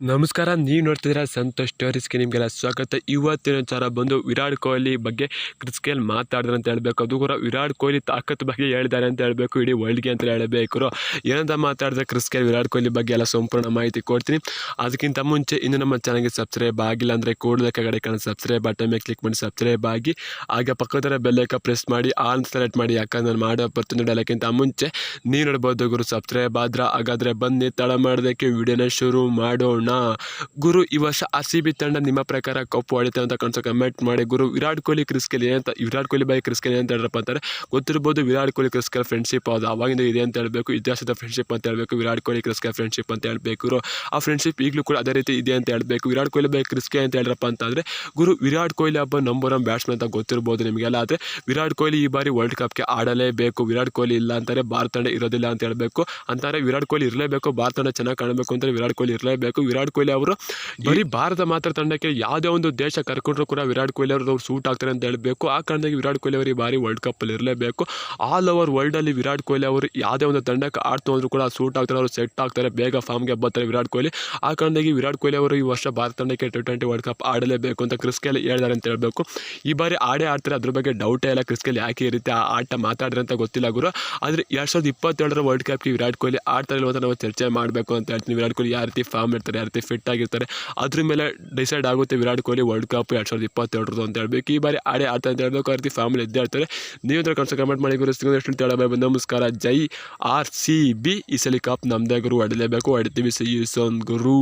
ನಮಸ್ಕಾರ, ನೀವು ನೋಡ್ತಿದ್ರೆ ಸಂತೋಷ್ ಸ್ಟೋರೀಸ್ಗೆ ನಿಮಗೆಲ್ಲ ಸ್ವಾಗತ. ಇವತ್ತಿನ ವಿಚಾರ ಬಂದು ವಿರಾಟ್ ಕೊಹ್ಲಿ ಬಗ್ಗೆ ಕ್ರಿಸ್ಕೇಲ್ ಮಾತಾಡಿದ್ರೆ ಅಂತ ಹೇಳಬೇಕು. ಅದು ಕೂಡ ವಿರಾಟ್ ಕೊಹ್ಲಿ ತಾಕತ್ ಬಗ್ಗೆ ಹೇಳಿದ್ದಾರೆ ಅಂತ ಹೇಳಬೇಕು. ಇಡೀ ವರ್ಲ್ಡ್ಗೆ ಅಂತ ಹೇಳಬೇಕು. ಏನಂತ ಮಾತಾಡಿದ್ರೆ ಕ್ರಿಸ್ಕೇಲ್ ವಿರಾಟ್ ಕೊಹ್ಲಿ ಬಗ್ಗೆ ಎಲ್ಲ ಸಂಪೂರ್ಣ ಮಾಹಿತಿ ಕೊಡ್ತೀನಿ. ಅದಕ್ಕಿಂತ ಮುಂಚೆ ಇನ್ನು ನಮ್ಮ ಚಾನಲ್ಗೆ ಸಬ್ಸ್ಕ್ರೈಬ್ ಆಗಿಲ್ಲ ಅಂದರೆ ಕೂಡಲೇ ಕಡೆ ಕಣ ಸಬ್ಸ್ಕ್ರೈಬ್ ಬಟನ್ ಮೇಲೆ ಕ್ಲಿಕ್ ಮಾಡಿ ಸಬ್ಸ್ಕ್ರೈಬ್ ಆಗಿ. ಹಾಗೆ ಪಕ್ಕದ ಬೆಲ್ಲೈಕ ಪ್ರೆಸ್ ಮಾಡಿ ಆಲ್ ಸೆಲೆಕ್ಟ್ ಮಾಡಿ. ಯಾಕಂದ್ರೆ ನಾನು ಮಾಡೋ ಪ್ರತಿಯೊಂದು ಹೇಳೋಕ್ಕಿಂತ ಮುಂಚೆ ನೀವು ನೋಡ್ಬೋದು ಗುರು ಸಬ್ಸ್ಕ್ರೈಬ್ ಆದ್ರೆ ಹಾಗಾದರೆ ಬನ್ನಿ ತಳ ಮಾಡೋದಕ್ಕೆ ವಿಡಿಯೋನ ಶುರು ಮಾಡೋಣ. ಗುರು, ಈ ವರ್ಷ ಆರ್ ಸಿ ಬಿ ತಂಡ ನಿಮ್ಮ ಪ್ರಕಾರ ಕಪ್ಪು ಹೊಡಿತೆ ಅಂತ ಕಾಣಿಸೋ ಕಮೆಂಟ್ ಮಾಡಿ. ಗುರು, ವಿರಾಟ್ ಕೊಹ್ಲಿ ಕ್ರಿಸ್ಕೆಲ್ ಏನಂತ ವಿರಾಟ್ ಕೊಹ್ಲಿ ಬೈ ಕ್ರಿಸ್ಕೆಲ್ ಅಂತ ಹೇಳ್ರಪ್ಪ ಅಂತಾರೆ. ಗೊತ್ತಿರ್ಬೋದು ವಿರಾಟ್ ಕೊಹ್ಲಿ ಕ್ರಿಸ್ಕೆಲ್ ಫ್ರೆಂಡ್ಶಿಪ್ ಅದು ಅವಾಗಿಂದ ಇದೆ ಅಂತ ಹೇಳಬೇಕು. ಇತಿಹಾಸದ ಫ್ರೆಂಡ್ಶಿಪ್ ಅಂತ ಹೇಳಬೇಕು. ವಿರಾಟ್ ಕೊಹ್ಲಿ ಕ್ರಿಸ್ಕೆಲ್ ಫ್ರೆಂಡ್ಶಿಪ್ ಅಂತ ಹೇಳಬೇಕು ಗುರು. ಆ ಫ್ರೆಂಡ್ಶಿಪ್ ಈಗಲೂ ಕೂಡ ಅದೇ ರೀತಿ ಇದೆ ಅಂತ ಹೇಳಬೇಕು. ವಿರಾಟ್ ಕೊಹ್ಲಿ ಬೈ ಕ್ರಿಸ್ಕೆ ಅಂತ ಹೇಳ್ರಪ್ಪ ಅಂತಂದರೆ, ಗುರು, ವಿರಾಟ್ ಕೊಹ್ಲಿ ಹಬ್ಬ ನಂಬರ್ ಒನ್ ಬ್ಯಾಟ್ಸ್ಮನ್ ಅಂತ ಗೊತ್ತಿರ್ಬೋದು ನಿಮಗೆಲ್ಲ. ಆದರೆ, ವಿರಾಟ್ ಕೊಹ್ಲಿ ಈ ಬಾರಿ ವರ್ಲ್ಡ್ ಕಪ್ಗೆ ಆಡಲೇಬೇಕು. ವಿರಾಟ್ ಕೊಹ್ಲಿ ಇಲ್ಲ ಅಂತಾರೆ, ಭಾರತ ತಂಡ ಇರೋದಿಲ್ಲ ಅಂತ ಹೇಳಬೇಕು. ಅಂತಾರೆ, ವಿರಾಟ್ ಕೊಹ್ಲಿ ಇರಲೇಬೇಕು, ಭಾರತ ತಂಡ ಚೆನ್ನಾಗಿ ಕಾಣಬೇಕು ಅಂತಾರೆ, ವಿರಾಟ್ ಕೊಹ್ಲಿ ಇರಲೇಬೇಕು. ವಿರಾಟ್ ಕೊಹ್ಲಿ ಅವರು. ಬರೀ ಭಾರತ ಮಾತ್ರ ತಂಡಕ್ಕೆ ಯಾವುದೇ ಒಂದು ದೇಶ ಕರ್ಕೊಂಡ್ರು ಕೂಡ ವಿರಾಟ್ ಕೊಹ್ಲಿ ಅವರು ಸೂಟ್ ಆಗ್ತಾರೆ ಅಂತ ಹೇಳಬೇಕು. ಆ ಕಾರಣದಾಗಿ ವಿರಾಟ್ ಕೊಹ್ಲಿ ಅವರು ಈ ಬಾರಿ ವರ್ಲ್ಡ್ ಕಪ್ಪಲ್ಲಿ ಇರಲೇಬೇಕು. ಆಲ್ ಓವರ್ ವರ್ಲ್ಡಲ್ಲಿ ವಿರಾಟ್ ಕೊಹ್ಲಿ ಅವರು ಯಾವುದೇ ಒಂದು ತಂಡಕ್ಕೆ ಆಡ್ತು ಅಂದ್ರೂ ಕೂಡ ಸೂಟ್ ಆಗ್ತಾರೆ ಅವರು ಸೆಟ್ ಆಗ್ತಾರೆ ಬೇಗ ಫಾರ್ಮ್ಗೆ ಬರ್ತಾರೆ ವಿರಾಟ್ ಕೊಹ್ಲಿ. ಆ ಕಾರಣದಾಗಿ ವಿರಾಟ್ ಕೊಹ್ಲಿ ಅವರು ಈ ವರ್ಷ ಭಾರತ ತಂಡಕ್ಕೆ ಟಿ ಟ್ವೆಂಟಿ ವರ್ಲ್ಡ್ ಕಪ್ ಆಡಲೇಬೇಕು ಅಂತ ಕ್ರಿಸ್ಕೆಲ್ ಹೇಳಿದ್ದಾರೆ ಅಂತ ಹೇಳಬೇಕು. ಈ ಬಾರಿ ಆಡೇ ಆಡ್ತಾರೆ ಅದ್ರ ಬಗ್ಗೆ ಡೌಟೇ ಇಲ್ಲ ಕ್ರಿಸ್ಕೆಲ್ ಯಾಕೆ ಈ ರೀತಿ ಆ ಆಟ ಮಾತಾಡ್ರೆ ಅಂತ ಗೊತ್ತಿಲ್ಲ ಗುರು. ಆದರೆ ಎರಡು ಸಾವಿರದ ಇಪ್ಪತ್ತೆರಡರ ವರ್ಲ್ಡ್ ಕಪ್ಗೆ ವಿರಾಟ್ ಕೊಹ್ಲಿ ಆಡ್ತಾರೆ ಇಲ್ವ ಅಂತ ನಾವು ಚರ್ಚೆ ಮಾಡಬೇಕು ಅಂತ ಹೇಳ್ತೀನಿ. ವಿರಾಟ್ ಕೊಹ್ಲಿ ಯಾವ ರೀತಿ ಫಾರ್ಮ್ ಇರ್ತಾರೆ ರೀತಿ ಫಿಟ್ ಆಗಿರ್ತಾರೆ. ಅದ್ರ ಮೇಲೆ ಡಿಸೈಡ್ ಆಗುತ್ತೆ ವಿರಾಟ್ ಕೊಹ್ಲಿ ವರ್ಲ್ಡ್ ಕಪ್ ಎರಡು ಸಾವಿರದ ಅಂತ ಹೇಳ್ಬೇಕು. ಈ ಬಾರಿ ಆಡೇ ಆಡ್ತಾ ಅಂತ ಹೇಳ್ಬೇಕು ಆ ರೀತಿ ಫ್ಯಾಮಿಲಿ ಇದ್ದೇ ಇರ್ತಾರೆ. ನೀವು ಇದ್ರ ಕನ್ಸ ಕಮೆಂಟ್ ಮಾಡಿ, ಗುರು. ಎಷ್ಟು ಹೇಳಬೇಕು ನಮಸ್ಕಾರ. ಜೈ ಆರ್ ಸಿ ಬಿ ಈ ಸಲ ಕಪ್ ನಮ್ಮದೇ ಗುರು. ಹೊಡಿಲೇಬೇಕು ಹೊಡಿತೀವಿ ಸಿ ಯು ಸೋನ್ ಗುರು.